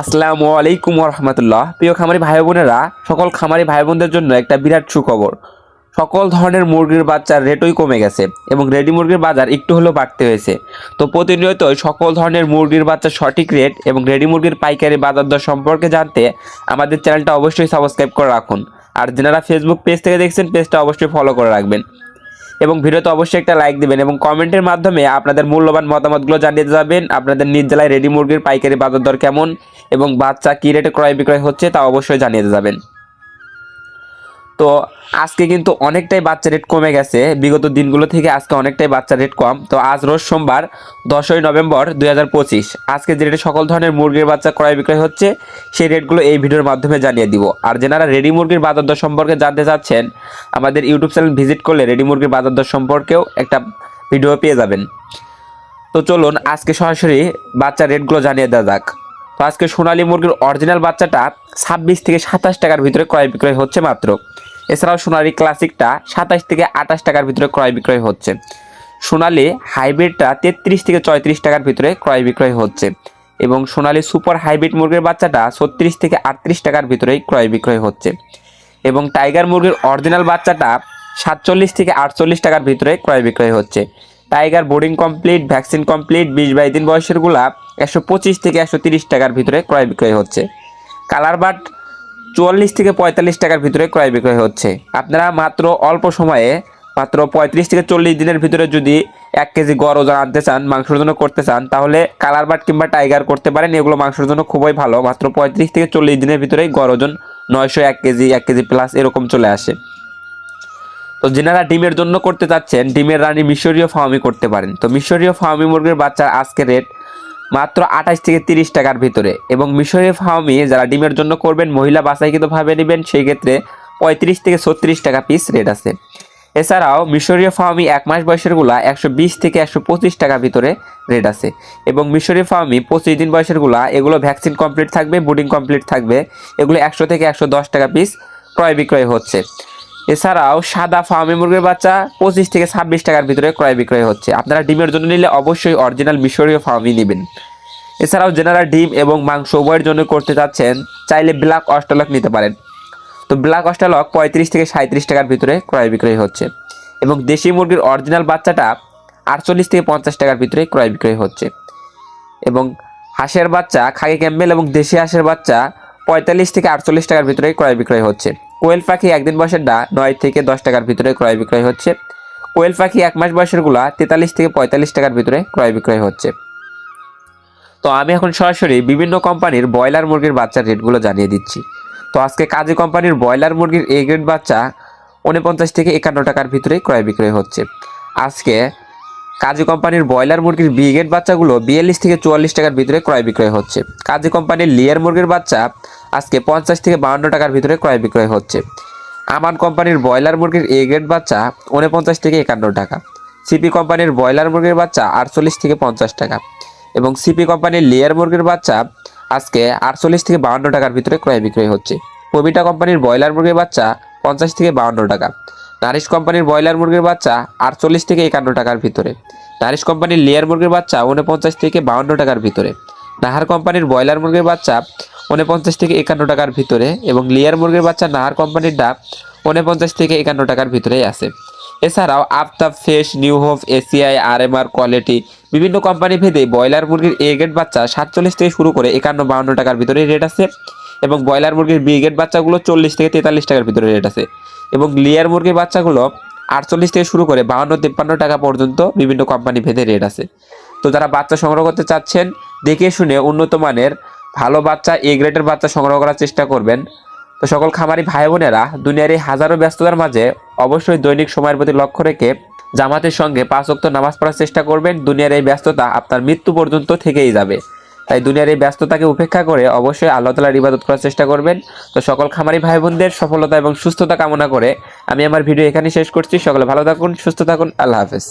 আসসালামু আলাইকুম রহমতুল্লাহ প্রিয় খামারি ভাই বোনেরা, সকল খামারি ভাই বোনদের জন্য একটা বিরাট সুখবর। সকল ধরনের মুরগির বাচ্চার রেটই কমে গেছে এবং রেডি মুরগির বাজার একটু হলেও বাড়তে হয়েছে। তো প্রতিনিয়তই সকল ধরনের মুরগির বাচ্চার সঠিক রেট এবং রেডি মুরগির পাইকারি বাজার দর সম্পর্কে জানতে আমাদের চ্যানেলটা অবশ্যই সাবস্ক্রাইব করে রাখুন। আর যারা ফেসবুক পেজ থেকে দেখছেন পেজটা অবশ্যই ফলো করে রাখবেন। এবং ভিডিওতে অবশ্যই একটা লাইক দিবেন এবং কমেন্টের মাধ্যমে আপনাদের মূল্যবান মতামতগুলো জানিয়ে যাবেন। আপনাদের নিজ জেলায় রেডি মুরগির পাইকারি বাজার দর কেমন এবং বাচ্চা কী রেটে ক্রয় বিক্রয় হচ্ছে তা অবশ্যই জানিয়ে যাবেন। তো আজকে কিন্তু অনেকটাই বাচ্চা রেট কমে গেছে। বিগত দিনগুলো থেকে আজকে অনেকটাই বাচ্চা রেট কম। তো আজ রোজ সোমবার, দশই নভেম্বর দু হাজার পঁচিশ। আজকে যে রেটে সকল ধরনের মুরগির বাচ্চা ক্রয় বিক্রয় হচ্ছে, সেই রেটগুলো এই ভিডিওর মাধ্যমে জানিয়ে দিব। আর যারা রেডি মুরগির বাজার দর সম্পর্কে জানতে চাচ্ছেন, আমাদের ইউটিউব চ্যানেল ভিজিট করলে রেডি মুরগির বাজার দর সম্পর্কেও একটা ভিডিও পেয়ে যাবেন। তো চলুন, আজকে সরাসরি বাচ্চার রেটগুলো জানিয়ে দেওয়া যাক। তো আজকে সোনালী মুরগির অরিজিনাল বাচ্চাটা ছাব্বিশ থেকে সাতাশ টাকার ভিতরে ক্রয় বিক্রয় হচ্ছে মাত্র। এছাড়াও সোনালী ক্লাসিকটা সাতাশ থেকে আঠাশ টাকার ভিতরে ক্রয় বিক্রয় হচ্ছে। সোনালী হাইব্রিডটা তেত্রিশ থেকে চৌত্রিশ টাকার ভিতরে ক্রয় বিক্রয় হচ্ছে এবং সোনালী সুপার হাইব্রিড মুরগির বাচ্চাটা ছত্রিশ থেকে আটত্রিশ টাকার ভিতরেই ক্রয় বিক্রয় হচ্ছে এবং টাইগার মুরগির অরিজিনাল বাচ্চাটা সাতচল্লিশ থেকে আটচল্লিশ টাকার ভিতরে ক্রয় বিক্রয় হচ্ছে। Tiger boarding complete vaccine complete বিশ বাইশ দিন বয়সেরগুলা একশো পঁচিশ থেকে একশো তিরিশ টাকার ভিতরে ক্রয় বিক্রয় হচ্ছে। কালার বাট চুয়াল্লিশ থেকে পঁয়তাল্লিশ টাকার ভিতরে ক্রয় বিক্রয় হচ্ছে। আপনারা মাত্র অল্প সময়ে মাত্র পঁয়ত্রিশ থেকে চল্লিশ দিনের ভিতরে যদি এক কেজি গড় ওজন আনতে চান, মাংসের জন্য করতে চান, তাহলে কালার বাট কিংবা টাইগার করতে পারেন। এগুলো মাংসের জন্য খুবই ভালো। মাত্র পঁয়ত্রিশ থেকে চল্লিশ দিনের ভিতরেই গড় ওজন নয়শো এক কেজি এক কেজি প্লাস এরকম চলে আসে। তো যেনারা ডিমের জন্য করতে চাচ্ছেন, ডিমের রানী মিশরীয় ফার্মি করতে পারেন। তো মিশরীয় ফার্মি মুরগির বাচ্চার আজকে রেট মাত্র আঠাশ থেকে তিরিশ টাকার ভিতরে এবং মিশরীয় ফার্মি যারা ডিমের জন্য করবেন, মহিলা বাছাইকৃতভাবে নেবেন, সেই ক্ষেত্রে পঁয়ত্রিশ থেকে ছত্রিশ টাকা পিস রেট আছে। এছাড়াও মিশরীয় ফার্মি এক মাস বয়সেরগুলা একশো বিশ থেকে একশো পঁচিশ টাকার ভিতরে রেট আছে এবং মিশরীয় ফার্মি পঁচিশ দিন বয়সেরগুলা এগুলো ভ্যাকসিন কমপ্লিট থাকবে বুডিং কমপ্লিট থাকবে, এগুলো একশো থেকে একশো দশ টাকা পিস ক্রয় বিক্রয় হচ্ছে। এছাড়াও সাদা ফার্মি মুরগির বাচ্চা পঁচিশ থেকে ছাব্বিশ টাকার ভিতরে ক্রয় বিক্রয় হচ্ছে। আপনারা ডিমের জন্য নিলে অবশ্যই অরিজিনাল মিশরীয় ফার্মই নেবেন। এছাড়াও যারা ডিম এবং মাংস উভয়ের জন্য করতে চাচ্ছেন, চাইলে ব্ল্যাক অস্ট্রালক নিতে পারেন। তো ব্ল্যাক অস্ট্রালক পঁয়ত্রিশ থেকে সাঁত্রিশ টাকার ভিতরে ক্রয় বিক্রয় হচ্ছে এবং দেশি মুরগির অরিজিনাল বাচ্চাটা আটচল্লিশ থেকে পঞ্চাশ টাকার ভিতরে ক্রয় বিক্রয় হচ্ছে। এবং হাঁসের বাচ্চা খাকি ক্যাম্বেল এবং দেশি হাঁসের বাচ্চা পঁয়তাল্লিশ থেকে আটচল্লিশ টাকার ভিতরে ক্রয় বিক্রয় হচ্ছে। কোয়েল পাখি একদিন বয়সেরটা নয় থেকে দশ টাকার ভিতরে ক্রয় বিক্রয় হচ্ছে। কোয়েল পাখি এক মাস বয়সেরগুলা তেতাল্লিশ থেকে পঁয়তাল্লিশ টাকার ভিতরে ক্রয় বিক্রয় হচ্ছে। তো আমি এখন সরাসরি বিভিন্ন কোম্পানির ব্রয়লার মুরগির বাচ্চার রেটগুলো জানিয়ে দিচ্ছি। তো আজকে কাজী কোম্পানির ব্রয়লার মুরগির এ গ্রেড বাচ্চা উনপঞ্চাশ থেকে একান্ন টাকার ভিতরে ক্রয় বিক্রয় হচ্ছে। আজকে কাজী কোম্পানির ব্রয়লার মুরগির বি গ্রেড বাচ্চাগুলো বিয়াল্লিশ থেকে চুয়াল্লিশ টাকার ভিতরে ক্রয় বিক্রয় হচ্ছে। কাজী কোম্পানির লিয়ার মুরগির বাচ্চা আজকে পঞ্চাশ থেকে বাহান্ন টাকার ভিতরে ক্রয় বিক্রয় হচ্ছে। আমান কোম্পানির ব্রয়লার মুরগির এ গ্রেড বাচ্চা উনপঞ্চাশ থেকে একান্ন টাকা। সিপি কোম্পানির ব্রয়লার মুরগির বাচ্চা আটচল্লিশ থেকে পঞ্চাশ টাকা। এবং সিপি কোম্পানির লেয়ার মুরগির বাচ্চা আজকে আটচল্লিশ থেকে বাহান্ন টাকার ভিতরে ক্রয় বিক্রয় হচ্ছে। পবিটা কোম্পানির ব্রয়লার মুরগির বাচ্চা পঞ্চাশ থেকে বাহান্ন টাকা। নারিশ কোম্পানির ব্রয়লার মুরগির বাচ্চা আটচল্লিশ থেকে একান্ন টাকার ভিতরে। নারিশ কোম্পানির লেয়ার মুরগির বাচ্চা উনপঞ্চাশ থেকে বাহান্ন টাকার ভিতরে। নাহার কোম্পানির ব্রয়লার মুরগির বাচ্চা উনপঞ্চাশ থেকে একান্ন টাকার ভিতরে এবং লেয়ার মুরগির বাচ্চা নাহার কোম্পানিরটা উনপঞ্চাশ থেকে একান্ন টাকার ভিতরেই আছে। এছাড়াও Aftab Face New Hope ACI আর এম আর কোয়ালিটি বিভিন্ন কোম্পানি ভেদে ব্রয়লার মুরগির এ গ্রেড বাচ্চা সাতচল্লিশ থেকে শুরু করে একান্ন বাহান্ন টাকার ভিতরে রেট আছে এবং ব্রয়লার মুরগির বি গ্রেড বাচ্চাগুলো চল্লিশ থেকে তেতাল্লিশ টাকার ভিতরে রেট আছে এবং লেয়ার মুরগির বাচ্চাগুলো আটচল্লিশ থেকে শুরু করে বাহান্ন তিপ্পান্ন টাকা পর্যন্ত বিভিন্ন কোম্পানি ভেদে রেট আছে। তো যারা বাচ্চা সংগ্রহ করতে চাচ্ছেন, দেখে শুনে উন্নত মানের ভালো বাচ্চা এ গ্রেডের বাচ্চা সংগ্রহ করার চেষ্টা করবেন। তো সকল খামারি ভাই বোনেরা দুনিয়ার এই হাজারো ব্যস্ততার মাঝে অবশ্যই দৈনিক সময়ের প্রতি লক্ষ্য রেখে জামাতের সঙ্গে পাঁচ ওয়াক্ত নামাজ পড়ার চেষ্টা করবেন। দুনিয়ার এই ব্যস্ততা আপনার মৃত্যু পর্যন্ত থেকেই যাবে। তাই দুনিয়ার এই ব্যস্ততাকে উপেক্ষা করে অবশ্যই আল্লাহ তালার ইবাদত করার চেষ্টা করবেন। তো সকল খামারি ভাই বোনদের সফলতা এবং সুস্থতা কামনা করে আমি আমার ভিডিও এখানে শেষ করছি। সকলে ভালো থাকুন, সুস্থ থাকুন, আল্লাহ হাফেজ।